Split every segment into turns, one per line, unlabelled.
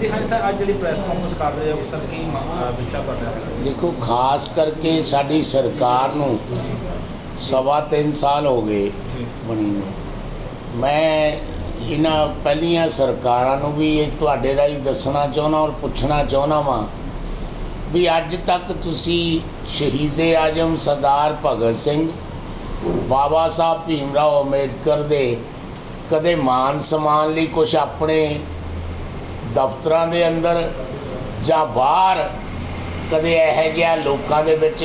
ਜੀ ਹਾਂ ਸਰ ਅੱਜ ਜਿਹੜੀ ਪ੍ਰੈਸ ਕਾਨਫਰੰਸ ਕਰ ਰਹੇ ਹੋ ਸਰ ਕੀ ਮ- ਅਹ ਵਿਸ਼ਾ ਤੁਹਾਡਾ? ਹੈ
ਦੇਖੋ ਖਾਸ ਕਰਕੇ ਸਾਡੀ ਸਰਕਾਰ ਨੂੰ ਸਵਾ ਤਿੰਨ ਸਾਲ ਹੋ ਗਏ ਬਣੀ ਨੂੰ। ਮੈਂ ਇਹਨਾਂ ਪਹਿਲੀਆਂ ਸਰਕਾਰਾਂ ਨੂੰ ਵੀ ਇਹ ਤੁਹਾਡੇ ਰਾਹੀਂ ਦੱਸਣਾ ਚਾਹੁੰਦਾ ਔਰ ਪੁੱਛਣਾ ਚਾਹੁੰਦਾ ਵਾਂ ਵੀ ਅੱਜ ਤੱਕ ਤੁਸੀਂ ਸ਼ਹੀਦੇ ਆਜਮ ਸਰਦਾਰ ਭਗਤ ਸਿੰਘ ਬਾਬਾ ਸਾਹਿਬ ਭੀਮ ਰਾਓ ਅੰਬੇਡਕਰ ਦੇ ਕਦੇ ਮਾਨ ਸਨਮਾਨ ਲਈ ਕੁਝ ਆਪਣੇ ਦਫ਼ਤਰਾਂ ਦੇ ਅੰਦਰ ਜਾਂ ਬਾਹਰ ਕਦੇ ਇਹੋ ਜਿਹਾ ਲੋਕਾਂ ਦੇ ਵਿੱਚ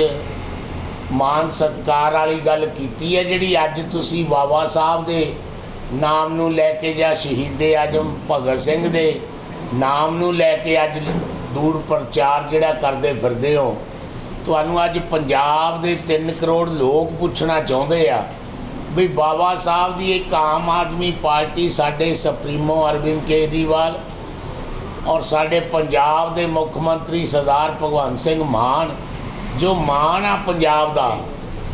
ਮਾਨ ਸਤਕਾਰ ਵਾਲੀ ਗੱਲ ਕੀਤੀ ਹੈ ਜਿਹੜੀ ਅੱਜ ਤੁਸੀਂ ਬਾਬਾ ਸਾਹਿਬ ਦੇ ਨਾਮ ਨੂੰ ਲੈ ਕੇ ਜਾਂ ਸ਼ਹੀਦੇ ਆਜਮ ਭਗਤ ਸਿੰਘ ਦੇ ਨਾਮ ਨੂੰ ਲੈ ਕੇ ਅੱਜ ਦੂਰ ਪ੍ਰਚਾਰ ਜਿਹੜਾ ਕਰਦੇ ਫਿਰਦੇ ਹੋ, ਤੁਹਾਨੂੰ ਅੱਜ ਪੰਜਾਬ ਦੇ 3 ਕਰੋੜ ਲੋਕ ਪੁੱਛਣਾ ਚਾਹੁੰਦੇ ਆ ਵੀ ਬਾਬਾ ਸਾਹਿਬ ਦੀ ਇੱਕ ਆਮ ਆਦਮੀ ਪਾਰਟੀ ਸਾਡੇ ਸੁਪਰੀਮੋ ਅਰਵਿੰਦ ਕੇਜਰੀਵਾਲ ਔਰ ਸਾਡੇ ਪੰਜਾਬ ਦੇ ਮੁੱਖ ਮੰਤਰੀ ਸਰਦਾਰ ਭਗਵੰਤ ਸਿੰਘ ਮਾਨ, ਜੋ ਮਾਨ ਆ ਪੰਜਾਬ ਦਾ,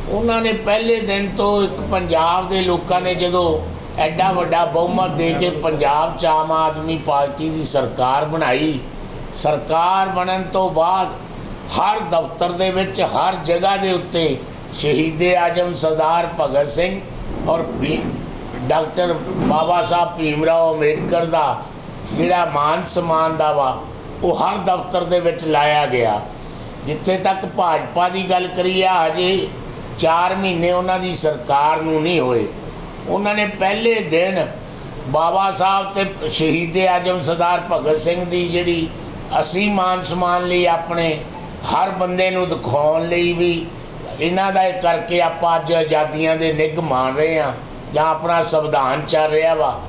ਉਹਨਾਂ ਨੇ ਪਹਿਲੇ ਦਿਨ ਤੋਂ ਇੱਕ ਪੰਜਾਬ ਦੇ ਲੋਕਾਂ ਨੇ ਜਦੋਂ ਐਡਾ ਵੱਡਾ ਬਹੁਮਤ ਦੇ ਕੇ ਪੰਜਾਬ 'ਚ ਆਮ ਆਦਮੀ ਪਾਰਟੀ ਦੀ ਸਰਕਾਰ ਬਣਾਈ, ਸਰਕਾਰ ਬਣਨ ਤੋਂ ਬਾਅਦ ਹਰ ਦਫ਼ਤਰ ਦੇ ਵਿੱਚ, ਹਰ ਜਗ੍ਹਾ ਦੇ ਉੱਤੇ ਸ਼ਹੀਦੇ ਆਜਮ ਸਰਦਾਰ ਭਗਤ ਸਿੰਘ ਔਰ ਡਾਕਟਰ ਬਾਬਾ ਸਾਹਿਬ ਭੀਮ ਰਾਓ ਅੰਬੇਡਕਰ ਦਾ ਜਿਹੜਾ ਮਾਨ ਸਨਮਾਨ ਦਾ ਵਾ, ਉਹ ਹਰ ਦਫ਼ਤਰ ਦੇ ਵਿੱਚ ਲਾਇਆ ਗਿਆ। ਜਿੱਥੇ ਤੱਕ ਭਾਜਪਾ ਦੀ ਗੱਲ ਕਰੀਏ, ਹਜੇ 4 ਮਹੀਨੇ ਉਹਨਾਂ ਦੀ ਸਰਕਾਰ ਨੂੰ ਨਹੀਂ ਹੋਏ। ਉਹਨਾਂ ਨੇ ਪਹਿਲੇ ਦਿਨ ਬਾਬਾ ਸਾਹਿਬ ਤੇ ਸ਼ਹੀਦੇ ਆਜਮ ਸਰਦਾਰ ਭਗਤ ਸਿੰਘ ਦੀ ਜਿਹੜੀ ਅਸੀਂ ਮਾਨ ਸਨਮਾਨ ਲਈ ਆਪਣੇ ਹਰ ਬੰਦੇ ਨੂੰ ਦਿਖਾਉਣ ਲਈ ਵੀ ਇਹਨਾਂ ਦਾ ਇਹ ਕਰਕੇ ਆਪਾਂ ਅੱਜ ਆਜ਼ਾਦੀਆਂ ਦੇ ਨਿੱਘ ਮਾਣ ਰਹੇ ਆ ਜਾਂ ਆਪਣਾ ਸੰਵਿਧਾਨ ਚੱਲ ਰਿਹਾ ਵਾ।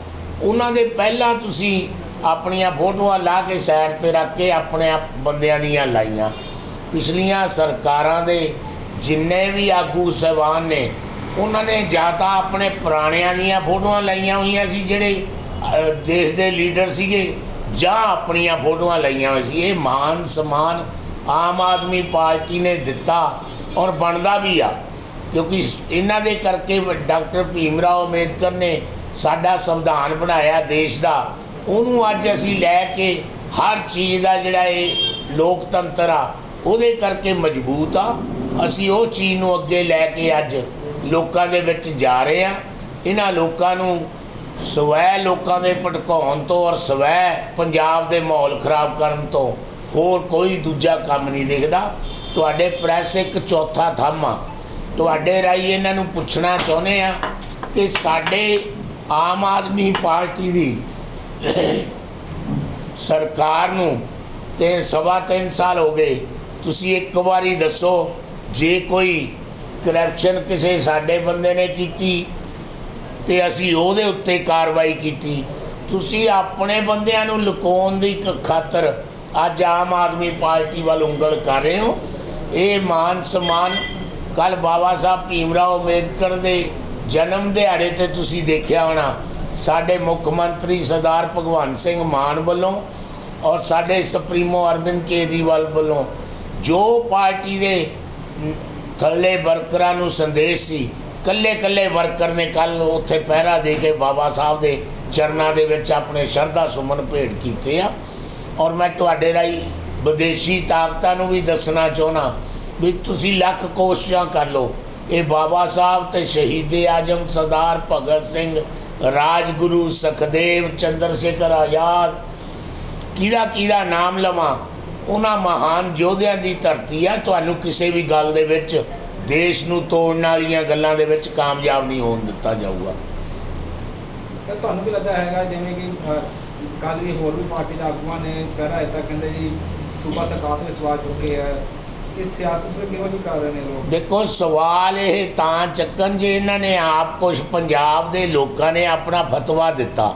ਉਹਨਾਂ ਦੇ ਪਹਿਲਾਂ ਤੁਸੀਂ ਆਪਣੀਆਂ ਫੋਟੋਆਂ ਲਾ ਕੇ ਸਾਈਡ ਤੇ ਰੱਖ ਕੇ ਆਪਣੇ ਆਪ ਬੰਦਿਆਂ ਦੀਆਂ ਲਾਈਆਂ। ਪਿਛਲੀਆਂ ਸਰਕਾਰਾਂ ਦੇ ਜਿੰਨੇ ਵੀ ਆਗੂ ਸਹਿਬਾਨ ਨੇ, ਉਹਨਾਂ ਨੇ ਜਾਂ ਤਾਂ ਆਪਣੇ ਪੁਰਾਣਿਆਂ ਦੀਆਂ ਫੋਟੋਆਂ ਲਾਈਆਂ ਹੋਈਆਂ ਸੀ ਜਿਹੜੇ ਦੇਸ਼ ਦੇ ਲੀਡਰ ਸੀਗੇ, ਜਾਂ ਆਪਣੀਆਂ ਫੋਟੋਆਂ ਲਈਆਂ ਹੋਈਆਂ ਸੀ। ਇਹ ਮਾਨ ਸਮਾਨ ਆਮ ਆਦਮੀ ਪਾਰਟੀ ਨੇ ਦਿੱਤਾ ਔਰ ਬਣਦਾ ਵੀ ਆ। ਕਿਉਂਕਿ ਇਹਨਾਂ ਦੇ ਕਰਕੇ ਡਾਕਟਰ ਭੀਮ ਰਾਓ ਅੰਬੇਡਕਰ ਨੇ ਸਾਡਾ ਸੰਵਿਧਾਨ ਬਣਾਇਆ ਦੇਸ਼ ਦਾ। ਉਹਨੂੰ ਅੱਜ ਅਸੀਂ ਲੈ ਕੇ ਹਰ ਚੀਜ਼ ਦਾ ਜਿਹੜਾ ਇਹ ਲੋਕਤੰਤਰ ਆ, ਉਹਦੇ ਕਰਕੇ ਮਜ਼ਬੂਤ ਆ। ਅਸੀਂ ਉਹ ਚੀਜ਼ ਨੂੰ ਅੱਗੇ ਲੈ ਕੇ ਅੱਜ ਲੋਕਾਂ ਦੇ ਵਿੱਚ ਜਾ ਰਹੇ ਆ। ਇਹਨਾਂ ਲੋਕਾਂ ਨੂੰ ਸਵੈ ਲੋਕਾਂ ਦੇ ਭਟਕਾਉਣ ਤੋਂ ਔਰ ਸਵੈ ਪੰਜਾਬ ਦੇ ਮਾਹੌਲ ਖਰਾਬ ਕਰਨ ਤੋਂ ਹੋਰ ਕੋਈ ਦੂਜਾ ਕੰਮ ਨਹੀਂ ਦਿਖਦਾ। ਤੁਹਾਡੇ ਪ੍ਰੈਸ ਇੱਕ ਚੌਥਾ ਥੰਮ ਆ। ਤੁਹਾਡੇ ਰਾਹੀਂ ਇਹਨਾਂ ਨੂੰ ਪੁੱਛਣਾ ਚਾਹੁੰਦੇ ਆ ਕਿ ਸਾਡੇ ਆਮ ਆਦਮੀ ਪਾਰਟੀ ਦੀ ਸਰਕਾਰ ਨੂੰ ਤੇ ਸਵਾ ਤਿੰਨ ਸਾਲ ਹੋ ਗਏ। ਤੁਸੀਂ ਇੱਕ ਵਾਰੀ ਦੱਸੋ, ਜੇ ਕੋਈ ਕਰਪਸ਼ਨ ਕਿਸੇ ਸਾਡੇ ਬੰਦੇ ਨੇ ਕੀਤੀ ਤੇ ਅਸੀਂ ਉਹਦੇ ਉੱਤੇ ਕਾਰਵਾਈ ਕੀਤੀ, ਤੁਸੀਂ ਆਪਣੇ ਬੰਦਿਆਂ ਨੂੰ ਲੁਕਾਉਣ ਦੀ ਕ- ਖਾਤਰ ਅੱਜ ਆਮ ਆਦਮੀ ਪਾਰਟੀ ਵੱਲ ਉਂਗਲ ਕਰ ਰਹੇ ਹੋ। ਇਹ ਮਾਨ ਸਮਾਨ ਕੱਲ ਬਾਬਾ ਸਾਹਿਬ ਭੀਮ ਰਾਓ ਅੰਬੇਦਕਰ ਦੇ ਜਨਮ ਦਿਹਾੜੇ ਤੇ ਤੁਸੀਂ ਦੇਖਿਆ ਹੋਣਾ। ਸਾਡੇ ਮੁੱਖ ਮੰਤਰੀ ਸਰਦਾਰ ਭਗਵੰਤ ਸਿੰਘ ਮਾਨ ਵੱਲੋਂ ਔਰ ਸਾਡੇ ਸੁਪਰੀਮੋ ਅਰਵਿੰਦ ਕੇਜਰੀਵਾਲ ਵੱਲੋਂ ਜੋ ਪਾਰਟੀ ਦੇ ਥੱਲੇ ਵਰਕਰਾਂ ਨੂੰ ਸੰਦੇਸ਼ ਸੀ ਕੱਲੇ ਕੱਲੇ ਵਰਕਰ ਨੇ ਕੱਲ ਉੱਥੇ ਪਹਿਰਾ ਦੇ ਕੇ ਬਾਬਾ ਸਾਹਿਬ ਦੇ ਚਰਨਾਂ ਦੇ ਵਿੱਚ ਆਪਣੇ ਸ਼ਰਧਾ ਸੁਮਨ ਭੇਟ ਕੀਤੇ ਆ। ਔਰ ਮੈਂ ਤੁਹਾਡੇ ਰਾਹੀਂ ਵਿਦੇਸ਼ੀ ਤਾਕਤਾਂ ਨੂੰ ਵੀ ਦੱਸਣਾ ਚਾਹੁੰਦਾ ਵੀ ਤੁਸੀਂ ਲੱਖ ਕੋਸ਼ਿਸ਼ਾਂ ਕਰ ਲਓ। ਇਹ ਬਾਬਾ ਸਾਹਿਬ ਤੇ ਸ਼ਹੀਦੇ ਆਜਮ ਸਰਦਾਰ ਭਗਤ ਸਿੰਘ ਰਾਜਗੁਰੂ ਸੁਖਦੇਵ ਚੰਦਰ ਸ਼ੇਖਰ ਆਜ਼ਾਦ। ਕਿਹਦਾ ਕਿਹਦਾ ਨਾਮ ਲਵਾਂ? ਉਹਨਾਂ ਮਹਾਨ ਯੋਧਿਆਂ ਦੀ ਧਰਤੀ ਆ। ਤੁਹਾਨੂੰ ਕਿਸੇ ਵੀ ਗੱਲ ਦੇ ਵਿੱਚ, ਦੇਸ਼ ਨੂੰ ਤੋੜਨ ਵਾਲੀਆਂ ਗੱਲਾਂ ਦੇ ਵਿੱਚ ਕਾਮਯਾਬ ਨਹੀਂ ਹੋਣ ਦਿੱਤਾ ਜਾਊਗਾ।
ਤੁਹਾਨੂੰ ਵੀ ਲੱਗਦਾ ਹੈਗਾ, ਜਿਵੇਂ ਕਿ ਕੱਲ ਵੀ ਹੋਰ ਵੀ ਪਾਰਟੀ ਦੇ ਆਗੂਆਂ ਨੇ ਕਹਿਰਾ ਦਿੱਤਾ, ਕਹਿੰਦੇ ਜੀ, ਸੂਬਾ ਸਰਕਾਰ ਤੇ ਸਵਾਲ ਚੁੱਕੇ ਆ ਕਿ ਸਿਆਸਤ ਵਿੱਚ ਕਿਹੋ ਕਰ ਰਹੇ ਨੇ ਲੋਕ
ਦੇਖੋ ਸਵਾਲ ਇਹ ਤਾਂ ਚੱਕਣ ਜੇ ਇਹਨਾਂ ਨੇ ਆਪ ਕੁਝ ਪੰਜਾਬ ਦੇ ਲੋਕਾਂ ਨੇ ਆਪਣਾ ਫਤਵਾ ਦਿੱਤਾ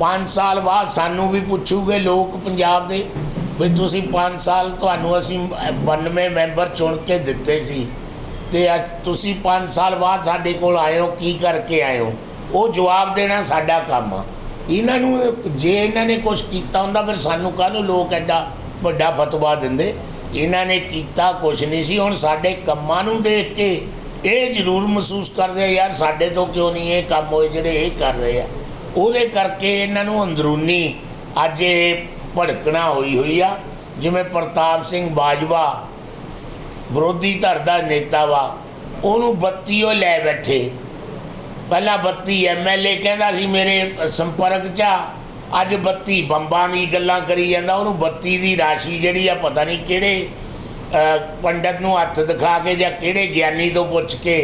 5 ਸਾਲ ਬਾਅਦ ਸਾਨੂੰ ਵੀ ਪੁੱਛੂਗੇ ਲੋਕ ਪੰਜਾਬ ਦੇ ਵੀ ਤੁਸੀਂ 5 ਸਾਲ ਤੁਹਾਨੂੰ ਅਸੀਂ 92 ਮੈਂਬਰ ਚੁਣ ਕੇ ਦਿੱਤੇ ਸੀ ਤੇ ਤੁਸੀਂ 5 ਸਾਲ ਬਾਅਦ ਸਾਡੇ ਕੋਲ ਆਏ ਹੋ ਕੀ ਕਰਕੇ ਆਏ ਹੋ ਉਹ ਜਵਾਬ ਦੇਣਾ ਸਾਡਾ ਕੰਮ ਆ ਇਹਨਾਂ ਨੂੰ ਜੇ ਇਹਨਾਂ ਨੇ ਕੁਝ ਕੀਤਾ ਹੁੰਦਾ ਫਿਰ ਸਾਨੂੰ ਕਾਹਨੂੰ ਲੋਕ ਐਡਾ ਵੱਡਾ ਫਤਵਾ ਦਿੰਦੇ ਇਹਨਾਂ ਨੇ ਕੀਤਾ ਕੁਝ ਨਹੀਂ ਸੀ। ਹੁਣ ਸਾਡੇ ਕੰਮਾਂ ਨੂੰ ਦੇਖ ਕੇ ਇਹ ਜ਼ਰੂਰ ਮਹਿਸੂਸ ਕਰਦੇ ਆ, ਯਾਰ ਸਾਡੇ ਤੋਂ ਕਿਉਂ ਨਹੀਂ ਇਹ ਕੰਮ ਹੋਏ ਜਿਹੜੇ ਇਹ ਕਰ ਰਹੇ ਆ? ਉਹਦੇ ਕਰਕੇ ਇਹਨਾਂ ਨੂੰ ਅੰਦਰੂਨੀ ਅੱਜ ਇਹ ਭੜਕਣਾ ਹੋਈ ਹੋਈ ਆ। ਜਿਵੇਂ ਪ੍ਰਤਾਪ ਸਿੰਘ ਬਾਜਵਾ ਵਿਰੋਧੀ ਧਿਰ ਦਾ ਨੇਤਾ ਵਾ, ਉਹਨੂੰ ਬੱਤੀ ਉਹ ਲੈ ਬੈਠੇ। ਪਹਿਲਾਂ ਬੱਤੀ ਐਮਐਲਏ ਕਹਿੰਦਾ ਸੀ, ਮੇਰੇ ਸੰਪਰਕ 'ਚ ਆ। ਅੱਜ ਬੱਤੀ ਬੰਬਾਂ ਦੀ ਗੱਲਾਂ ਕਰੀ ਜਾਂਦਾ ਉਹਨੂੰ ਬੱਤੀ ਦੀ ਰਾਸ਼ੀ ਜਿਹੜੀ ਆ ਪਤਾ ਨਹੀਂ ਕਿਹੜੇ ਅ, ਪੰਡਤ ਨੂੰ ਹੱਥ ਦਿਖਾ ਕੇ ਜਾਂ ਕਿਹੜੇ ਗਿਆਨੀ ਤੋਂ ਪੁੱਛ ਕੇ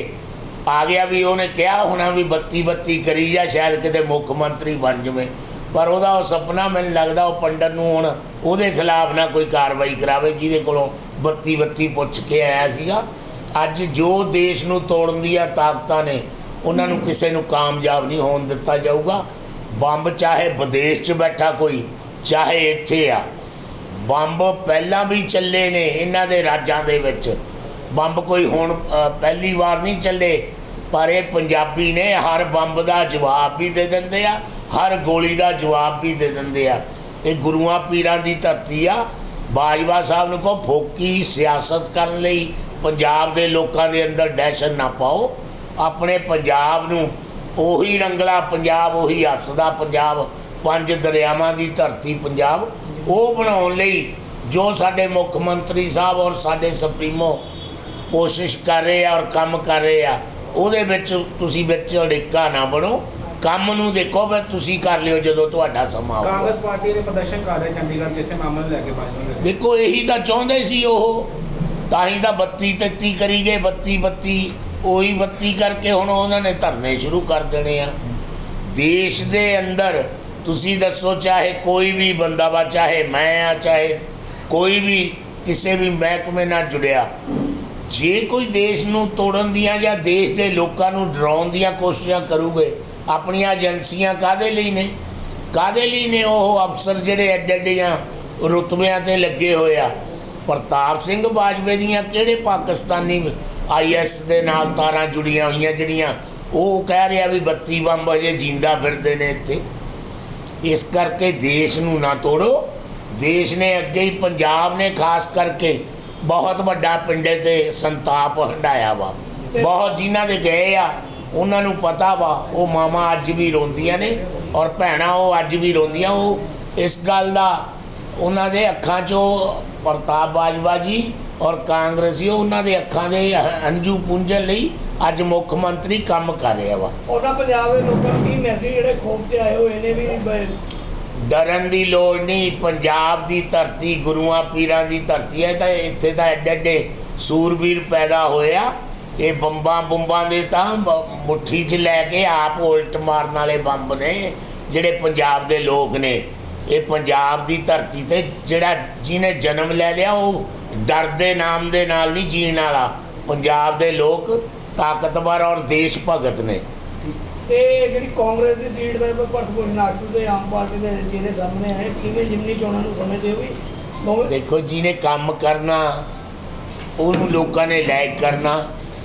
ਆ ਗਿਆ ਵੀ ਉਹਨੇ ਕਿਹਾ ਹੋਣਾ ਵੀ ਬੱਤੀ ਬੱਤੀ ਕਰੀ ਜਾਂ ਸ਼ਾਇਦ ਕਿਤੇ ਮੁੱਖ ਮੰਤਰੀ ਬਣ ਜਵੇ। ਪਰ ਉਹਦਾ ਉਹ ਸੁਪਨਾ ਮੈਨੂੰ ਲੱਗਦਾ ਉਹ ਪੰਡਤ ਨੂੰ ਹੁਣ ਉਹਦੇ ਖਿਲਾਫ ਨਾ ਕੋਈ ਕਾਰਵਾਈ ਕਰਾਵੇ ਜਿਹਦੇ ਕੋਲੋਂ ਬੱਤੀ ਬੱਤੀ ਪੁੱਛ ਕੇ ਆਇਆ ਸੀਗਾ। ਅੱਜ ਜੋ ਦੇਸ਼ ਨੂੰ ਤੋੜਨ ਦੀਆਂ ਤਾਕਤਾਂ ਨੇ ਉਹਨਾਂ ਨੂੰ ਕਿਸੇ ਨੂੰ ਕਾਮਯਾਬ ਨਹੀਂ ਹੋਣ ਦਿੱਤਾ ਜਾਊਗਾ। ਬੰਬ ਚਾਹੇ ਵਿਦੇਸ਼ 'ਚ ਬੈਠਾ ਕੋਈ, ਚਾਹੇ ਇੱਥੇ ਆ। ਬੰਬ ਪਹਿਲਾਂ ਵੀ ਚੱਲੇ ਨੇ ਇਹਨਾਂ ਦੇ ਰਾਜਾਂ ਦੇ ਵਿੱਚ। ਬੰਬ ਕੋਈ ਹੁਣ ਪਹਿਲੀ ਵਾਰ ਨਹੀਂ ਚੱਲੇ, ਪਰ ਇਹ ਪੰਜਾਬੀ ਨੇ ਹਰ ਬੰਬ ਦਾ ਜਵਾਬ ਵੀ ਦੇ ਦਿੰਦੇ ਆ, ਹਰ ਗੋਲੀ ਦਾ ਜਵਾਬ ਵੀ ਦੇ ਦਿੰਦੇ ਆ। ਇਹ ਗੁਰੂਆਂ ਪੀਰਾਂ ਦੀ ਧਰਤੀ ਆ। ਬਾਜਵਾ ਸਾਹਿਬ ਨੂੰ ਕਹੋ, ਫੋਕੀ ਸਿਆਸਤ ਕਰਨ ਲਈ ਪੰਜਾਬ ਦੇ ਲੋਕਾਂ ਦੇ ਅੰਦਰ ਦਹਿਸ਼ਤ ਨਾ ਪਾਓ। ਆਪਣੇ ਪੰਜਾਬ ਨੂੰ ਉਹੀ ਰੰਗਲਾ ਪੰਜਾਬ ਉਹੀ ਹੱਸਦਾ ਪੰਜਾਬ ਪੰਜ ਦਰਿਆਵਾਂ ਦੀ ਧਰਤੀ ਪੰਜਾਬ। ਉਹ ਬਣਾਉਣ ਲਈ ਜੋ ਸਾਡੇ ਮੁੱਖ ਮੰਤਰੀ ਸਾਹਿਬ ਔਰ ਸਾਡੇ ਸੁਪਰੀਮੋ ਕੋਸ਼ਿਸ਼ ਕਰ ਰਹੇ ਆ ਔਰ ਕੰਮ ਕਰ ਰਹੇ ਆ ਉਹਦੇ ਵਿੱਚ ਤੁਸੀਂ ਵਿੱਚ ਅੜਿੱਕਾ ਨਾ ਬਣੋ। ਕੰਮ ਨੂੰ ਦੇਖੋ ਵੀ ਤੁਸੀਂ ਕਰ ਲਿਓ ਜਦੋਂ ਤੁਹਾਡਾ ਸਮਾਂ ਆਊਗਾ।
ਕਾਂਗਰਸ ਪਾਰਟੀ ਦੇ ਪ੍ਰਦਰਸ਼ਨ ਕਰ ਰਹੇ ਚੰਡੀਗੜ੍ਹ ਜਿਸੇ ਮਾਮਲੇ ਲੈ ਕੇ ਬਾਜਵਾ ਦੇ।
ਦੇਖੋ ਇਹੀ ਤਾਂ ਚਾਹੁੰਦੇ ਸੀ ਉਹ। ਤਾਂ ਹੀ ਤਾਂ 32 33 ਕਰੀ ਗਏ 32 32 ਉਹੀ 32 ਕਰਕੇ ਹੁਣ ਉਹਨਾਂ ਨੇ ਧਰਨੇ ਸ਼ੁਰੂ ਕਰ ਦੇਣੇ ਆ। ਦੇਸ਼ ਦੇ ਅੰਦਰ ਤੁਸੀਂ ਦੱਸੋ, ਚਾਹੇ ਕੋਈ ਵੀ ਬੰਦਾ ਵਾ, ਚਾਹੇ ਮੈਂ ਆ, ਚਾਹੇ ਕੋਈ ਵੀ ਕਿਸੇ ਵੀ ਮਹਿਕਮੇ ਨਾਲ ਜੁੜਿਆ, ਜੇ ਕੋਈ ਦੇਸ਼ ਨੂੰ ਤੋੜਨ ਦੀਆਂ ਜਾਂ ਦੇਸ਼ ਦੇ ਲੋਕਾਂ ਨੂੰ ਡਰਾਉਣ ਦੀਆਂ ਕੋਸ਼ਿਸ਼ਾਂ ਕਰੂਗੇ, ਆਪਣੀਆਂ ਏਜੰਸੀਆਂ ਕਾਦੇ ਲਈ ਨੇ? ਕਾਦੇ ਲਈ ਨੇ ਉਹ ਅਫਸਰ ਜਿਹੜੇ ਐਡੇ ਐਡੀਆਂ ਰੁਤਬਿਆਂ ਤੇ ਲੱਗੇ ਹੋਏ ਆ? ਪ੍ਰਤਾਪ ਸਿੰਘ ਬਾਜਵੇ ਦੀਆਂ ਕਿਹੜੇ ਪਾਕਿਸਤਾਨੀ ਆਈਐਸ ਦੇ ਨਾਲ ਤਾਰਾਂ ਜੁੜੀਆਂ ਹੋਈਆਂ ਜਿਹੜੀਆਂ, ਉਹ ਕਹਿ ਰਿਹਾ ਵੀ 32 ਬੰਬ ਅਜੇ ਜਿੰਦਾ ਫਿਰਦੇ ਨੇ ਇੱਥੇ। ਇਸ ਕਰਕੇ ਦੇਸ਼ ਨੂੰ ਨਾ ਤੋੜੋ। ਦੇਸ਼ ਨੇ ਅੱਗੇ ਹੀ ਪੰਜਾਬ ਨੇ ਖਾਸ ਕਰਕੇ ਬਹੁਤ ਵੱਡਾ ਪਿੰਡੇ ਤੇ ਸੰਤਾਪ ਹੰਡਾਇਆ ਵਾ। ਬਹੁਤ ਜਿਨ੍ਹਾਂ ਦੇ ਗਏ ਆ, ਉਹਨਾਂ ਨੂੰ ਪਤਾ ਵਾ, ਉਹ ਮਾਮਾ ਅੱਜ ਵੀ ਰੋਂਦੀਆਂ ਨੇ ਔਰ ਭੈਣਾਂ ਉਹ ਅੱਜ ਵੀ ਰੋਂਦੀਆਂ। ਉਹ ਇਸ ਗੱਲ ਦਾ ਉਹਨਾਂ ਦੇ ਅੱਖਾਂ 'ਚੋਂ ਪ੍ਰਤਾਪ ਬਾਜਵਾ ਜੀ ਔਰ ਕਾਂਗਰਸੀ ਉਹਨਾਂ ਦੇ ਅੱਖਾਂ ਦੇ ਹੰਝੂ ਪੁੰਝਣ ਲਈ ਅੱਜ ਮੁੱਖ ਮੰਤਰੀ ਕੰਮ ਕਰ ਰਿਹਾ ਵਾ।
ਉਹਨਾਂ ਪੰਜਾਬ ਦੇ ਲੋਕਾਂ ਨੂੰ ਕੀ ਮੈਸੇਜ ਜਿਹੜੇ ਖੋਪ ਤੇ ਆਏ ਹੋਏ ਨੇ ਵੀ ਬ-
ਡਰਨ ਦੀ ਲੋੜ ਨਹੀਂ ਪੰਜਾਬ ਦੀ ਧਰਤੀ ਗੁਰੂਆਂ ਪੀਰਾਂ ਦੀ ਧਰਤੀ ਹੈ ਤਾਂ ਇੱਥੇ ਤਾਂ ਐਡੇ ਐਡੇ ਸੂਰਬੀਰ ਪੈਦਾ ਹੋਇਆ ਇਹ ਬੰਬਾਂ ਬੰਬਾਂ ਦੇ ਤਾਂ ਮੁੱਠੀ 'ਚ ਲੈ ਕੇ ਆਪ ਉਲਟ ਮਾਰਨ ਵਾਲੇ ਬੰਬ ਨੇ ਜਿਹੜੇ ਪੰਜਾਬ ਦੇ ਲੋਕ ਨੇ। ਇਹ ਪੰਜਾਬ ਦੀ ਧਰਤੀ ਤੇ ਜਿਹੜਾ ਜਿਹਨੇ ਜਨਮ ਲੈ ਲਿਆ ਉਹ ਡਰ ਦੇ ਨਾਮ ਦੇ ਨਾਲ ਨਹੀਂ ਜੀਣ ਵਾਲਾ। ਪੰਜਾਬ ਦੇ ਲੋਕ ਤਾਕਤਵਰ ਔਰ ਦੇਸ਼ ਭਗਤ ਨੇ।
ਤੇ ਜਿਹੜੀ ਕਾਂਗਰਸ ਦੀ ਸੀਟ ਦਾ ਭਰਤ ਭੂਸ਼ਣ ਆਸ਼ੂ ਤੇ ਆਮ ਪਾਰਟੀ ਦੇ ਚਿਹਰੇ ਸਾਹਮਣੇ ਆਏ ਕਿਵੇਂ ਜਿਮਨੀ ਚੋਣਾਂ ਨੂੰ ਸਮਝਦੇ ਹੋ ਵੀ
ਦੇਖੋ ਜਿਹਨੇ ਕੰਮ ਕਰਨਾ ਉਹਨੂੰ ਲੋਕਾਂ ਨੇ ਲਾਇਕ ਕਰਨਾ।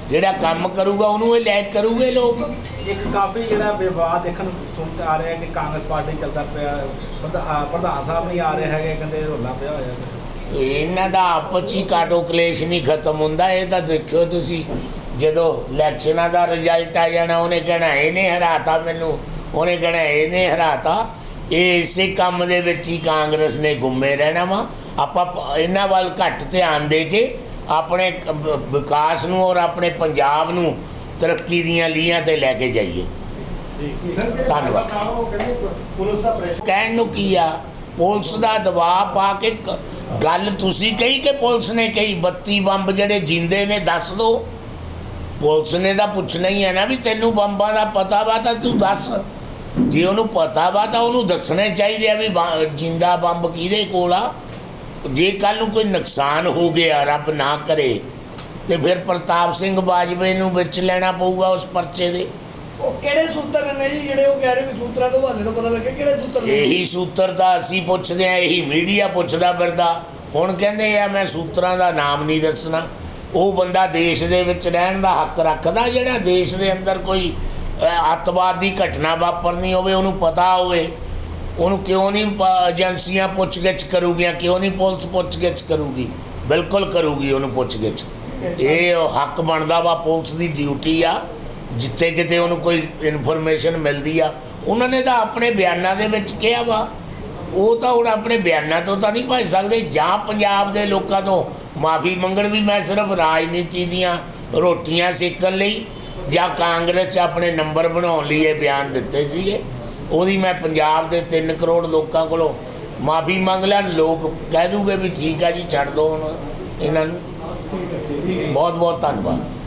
ਜਿਹੜਾ ਕੰਮ ਕਰੂਗਾ ਉਹਨੂੰ ਇਹ ਲਾਇਕ ਕਰੂਗੇ ਲੋਕ।
ਇੱਕ ਕਾਫੀ ਜਿਹੜਾ ਵਿਵਾਦ ਦੇਖਣ ਨੂੰ ਸੁਣ ਆ ਰਿਹਾ ਕਿ ਕਾਂਗਰਸ ਪਾਰਟੀ ਚੱਲਦਾ ਪਿਆ ਪ੍ਰਧਾਨ ਸਾਹਿਬ ਨਹੀਂ ਆ ਰਹੇ ਹੈਗੇ ਕਹਿੰਦੇ ਰੋਲਾ ਪਿਆ ਹੋਇਆ।
ਇਹਨਾਂ ਦਾ ਆਪਸ ਹੀ ਕਾਟੋ ਕਲੇਸ਼ ਨਹੀਂ ਖਤਮ ਹੁੰਦਾ ਇਹ ਤਾਂ ਦੇਖਿਓ ਤੁਸੀਂ। ਜਦੋਂ ਇਲੈਕਸ਼ਨਾਂ ਦਾ ਰਿਜ਼ਲਟ ਆ ਜਾਣਾ ਉਹਨੇ ਕਹਿਣਾ ਇਹਨੇ ਹਰਾਤਾ ਮੈਨੂੰ। ਉਹਨੇ ਕਹਿਣਾ ਇਹਨੇ ਹਰਾਤਾ। ਇਹ ਇਸੇ ਕੰਮ ਦੇ ਵਿੱਚ ਹੀ ਕਾਂਗਰਸ ਨੇ ਗੁੰਮੇ ਰਹਿਣਾ ਵਾ। ਆਪਾਂ ਇਹਨਾਂ ਵੱਲ ਘੱਟ ਧਿਆਨ ਦੇ ਕੇ ਆਪਣੇ ਵਿਕਾਸ ਨੂੰ ਔਰ ਆਪਣੇ ਪੰਜਾਬ ਨੂੰ ਤਰੱਕੀ ਦੀਆਂ ਲੀਹਾਂ ਤੇ ਲੈ ਕੇ ਜਾਈਏ। ਧੰਨਵਾਦ। ਕਹਿਣ ਨੂੰ ਕੀ ਆ? ਪੁਲਿਸ ਦਾ ਦਬਾਅ ਪਾ ਕ- ਗੱਲ ਤੁਸੀਂ ਕਹੀ ਕਿ ਪੁਲਿਸ ਨੇ ਕਹੀ? 32 ਬੰਬ ਜਿਹੜੇ ਜਿੰਦੇ ਨੇ, ਦੱਸ ਦੋ। ਪੁਲਿਸ ਨੇ ਤਾਂ ਪੁੱਛਣਾ ਹੀ ਹੈ ਨਾ ਵੀ ਤੈਨੂੰ ਬੰਬਾਂ ਦਾ ਪਤਾ ਵਾ ਤਾਂ ਤੂੰ ਦੱਸ। ਜੇ ਉਹਨੂੰ ਪਤਾ ਵਾ ਤਾਂ ਉਹਨੂੰ ਦੱਸਣੇ ਚਾਹੀਦੇ ਆ ਵੀ ਬੰ- ਜਿੰਦਾ ਬੰਬ ਕਿਹਦੇ ਕੋਲ ਆ। ਜੇ ਕੱਲ ਨੂੰ ਕੋਈ ਨੁਕਸਾਨ ਹੋ ਗਿਆ, ਰੱਬ ਨਾ ਕਰੇ, ਤੇ ਫਿਰ ਪ੍ਰਤਾਪ ਸਿੰਘ ਬਾਜਵੇ ਨੂੰ ਵਿੱਚ ਲੈਣਾ ਪਊਗਾ ਉਸ ਪਰਚੇ ਦੇ।
ਉਹ ਕਿਹੜੇ ਸੂਤਰ ਨੇ ਜੀ ਜਿਹੜੇ ਉਹ ਕਹਿ ਰਹੇ ਵੀ ਸੂਤਰਾਂ ਤੋਂ ਹਵਾਲੇ ਤੋਂ ਪਤਾ ਲੱਗੇ ਕਿਹੜੇ ਸੂਤਰ ਨੇ?
ਇਹੀ ਸੂਤਰ ਤਾਂ ਅਸੀਂ ਪੁੱਛਦੇ ਆ ਇਹੀ ਮੀਡੀਆ ਪੁੱਛਦਾ ਫਿਰਦਾ। ਹੁਣ ਕਹਿੰਦੇ ਆ ਮੈਂ ਸੂਤਰਾਂ ਦਾ ਨਾਮ ਨਹੀਂ ਦੱਸਣਾ। ਉਹ ਬੰਦਾ ਦੇਸ਼ ਦੇ ਵਿੱਚ ਰਹਿਣ ਦਾ ਹੱਕ ਰੱਖਦਾ ਜਿਹੜਾ ਦੇਸ਼ ਦੇ ਅੰਦਰ ਕੋਈ ਅੱਤਵਾਦ ਦੀ ਘਟਨਾ ਵਾਪਰਨੀ ਹੋਵੇ ਉਹਨੂੰ ਪਤਾ ਹੋਵੇ। ਉਹਨੂੰ ਕਿਉਂ ਨਹੀਂ ਏਜੰਸੀਆਂ ਪੁੱਛਗਿੱਛ ਕਰੂਗੀਆਂ ਕਿਉਂ ਨਹੀਂ ਪੁਲਿਸ ਪੁੱਛਗਿੱਛ ਕਰੂਗੀ? ਬਿਲਕੁਲ ਕਰੂਗੀ ਉਹਨੂੰ ਪੁੱਛਗਿੱਛ। ਇਹ ਹੱਕ ਬਣਦਾ ਵਾ ਪੁਲਿਸ ਦੀ ਡਿਊਟੀ ਆ। ਜਿੱਥੇ ਕਿਤੇ ਉਹਨੂੰ ਕੋਈ ਇਨਫੋਰਮੇਸ਼ਨ ਮਿਲਦੀ ਆ, ਉਹਨਾਂ ਨੇ ਤਾਂ ਆਪਣੇ ਬਿਆਨਾਂ ਦੇ ਵਿੱਚ ਕਿਹਾ ਵਾ। ਉਹ ਤਾਂ ਹੁਣ ਆਪਣੇ ਬਿਆਨਾਂ ਤੋਂ ਤਾਂ ਨਹੀਂ ਭੱਜ ਸਕਦੇ। ਜਾਂ ਪੰਜਾਬ ਦੇ ਲੋਕਾਂ ਤੋਂ ਮਾਫੀ ਮੰਗਣ ਵੀ ਮੈਂ ਸਿਰਫ ਰਾਜਨੀਤੀ ਦੀਆਂ ਰੋਟੀਆਂ ਸੇਕਣ ਲਈ ਜਾਂ ਕਾਂਗਰਸ 'ਚ ਆਪਣੇ ਨੰਬਰ ਬਣਾਉਣ ਲਈ ਇਹ ਬਿਆਨ ਦਿੱਤੇ ਸੀਗੇ। ਉਹਦੀ ਮੈਂ ਪੰਜਾਬ ਦੇ 3 ਕਰੋੜ ਲੋਕਾਂ ਕੋਲੋਂ ਮਾਫੀ ਮੰਗ ਲੈਣ, ਲੋਕ ਕਹਿ ਦੂਗੇ ਵੀ ਠੀਕ ਆ ਜੀ, ਛੱਡ ਦਿਓ ਹੁਣ ਇਹਨਾਂ ਨੂੰ। ਬਹੁਤ ਬਹੁਤ ਧੰਨਵਾਦ।